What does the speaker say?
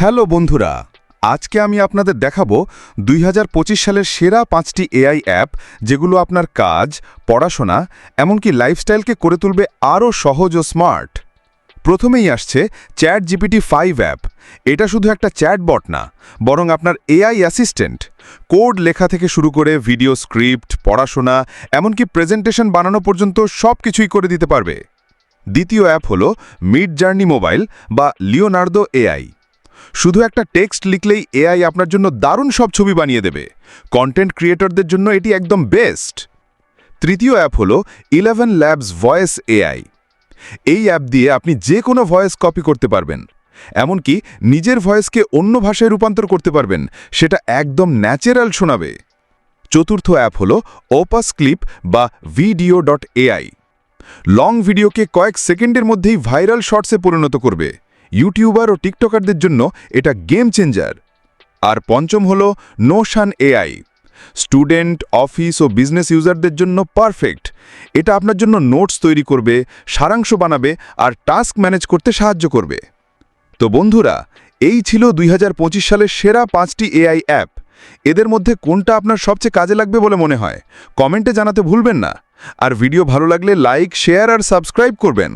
Hello বন্ধুরা, আজকে আমি আপনাদের দেখাবো দুই হাজার পঁচিশ সালের সেরা পাঁচটি এআই অ্যাপ যেগুলো আপনার কাজ, পড়াশোনা, এমনকি লাইফস্টাইলকে করে তুলবে আরও সহজ ও স্মার্ট। প্রথমেই আসছে চ্যাট জিপিটি ফাইভ অ্যাপ। এটা শুধু একটা চ্যাটবট না, বরং আপনার এআই অ্যাসিস্ট্যান্ট। কোড লেখা থেকে শুরু করে ভিডিও স্ক্রিপ্ট, পড়াশোনা, এমনকি প্রেজেন্টেশন বানানো পর্যন্ত সব কিছুই করে দিতে পারবে। দ্বিতীয় অ্যাপ হল মিড জার্নি মোবাইল বা লিওনার্দো এআই। শুধু একটা টেক্সট লিখলেই এআই আপনার জন্য দারুণ সব ছবি বানিয়ে দেবে। কন্টেন্ট ক্রিয়েটরদের জন্য এটি একদম বেস্ট তৃতীয় অ্যাপ হল ইলেভেন ল্যাবস ভয়েস এআই এই অ্যাপ দিয়ে আপনি যে কোনো ভয়েস কপি করতে পারবেন। এমনকি নিজের ভয়েসকে অন্য ভাষায় রূপান্তর করতে পারবেন, সেটা একদম ন্যাচারাল শোনাবে। চতুর্থ অ্যাপ হল ওপাস ক্লিপ বা ভিডিও ডট এআই লং ভিডিওকে কয়েক সেকেন্ডের মধ্যেই ভাইরাল শর্টসে পরিণত করবে। ইউটিউবার ও টিকটকারদের জন্য এটা গেম চেঞ্জার আর পঞ্চম হল নোশান এআই স্টুডেন্ট অফিস ও বিজনেস ইউজারদের জন্য পারফেক্ট এটা আপনার জন্য নোটস তৈরি করবে, সারাংশ বানাবে আর টাস্ক ম্যানেজ করতে সাহায্য করবে। তো বন্ধুরা, এই ছিল দুই হাজার পঁচিশ সালের সেরা পাঁচটি এআই অ্যাপ এদের মধ্যে কোনটা আপনার সবচেয়ে কাজে লাগবে বলে মনে হয়? কমেন্টে জানাতে ভুলবেন না। আর ভিডিও ভালো লাগলে লাইক শেয়ার আর সাবস্ক্রাইব করবেন।